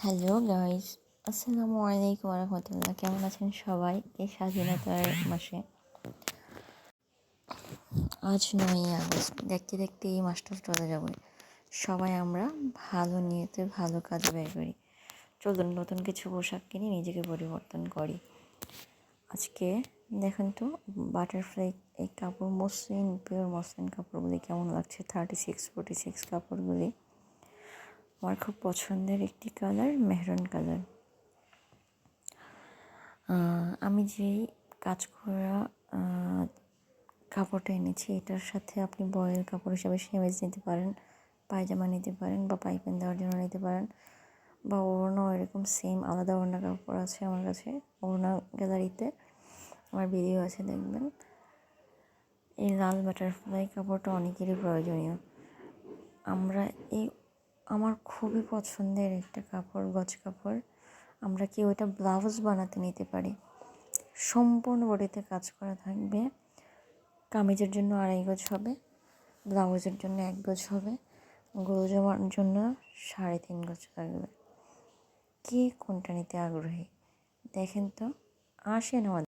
Hello guys আসসালামু আলাইকুম রহমতুল্লাহ কেমন আছেন সবাই? এই স্বাধীনতার মাসে। আজ নয় আগস্ট। দেখতে দেখতে এই মাসটা চলে যাবে। সবাই আমরা ভালো নিয়েতে ভালো কাজে ব্যয় করি। চলুন, নতুন কিছু পোশাক কিনে, নিজেকে পরিবর্তন করি। আজকে দেখেন তো বাটারফ্লাই এই কাপড়, মসৃণ পিওর মসৃণ কাপড়গুলি কেমন লাগছে? থার্টি সিক্স ফোর্টি সিক্স কাপড়গুলি। আমার খুব পছন্দের একটি কালার, মেহরুন কালার। আমি যেই কাজ করা কাপড়টা এনেছি, এটার সাথে আপনি বয়েল কাপড় হিসাবে সেমেজ নিতে পারেন, পায়জামা নিতে পারেন বা পাইপেন দেওয়ার জন্য নিতে পারেন বা ওড়না এরকম সেম আলাদা ওড়না কাপড় আছে আমার কাছে, ওড়না গ্যালারিতে আমার ভিডিও আছে, দেখবেন। এই লাল বাটারফ্লাই কাপড়টা অনেকেরই প্রয়োজনীয়। আমরা এই আমার খুবই পছন্দের একটা কাপড়, গজ কাপড়। আমরা কি ওইটা ব্লাউজ বানাতে নিতে পারি? সম্পূর্ণ বডিতে কাজ করা থাকবে। কামিজের জন্য আড়াই গজ হবে, ব্লাউজের জন্য এক গজ হবে গোল জামার জন্য সাড়ে তিন গজ লাগবে কে কোনটা নিতে আগ্রহী? দেখেন তো, আসেন আমাদের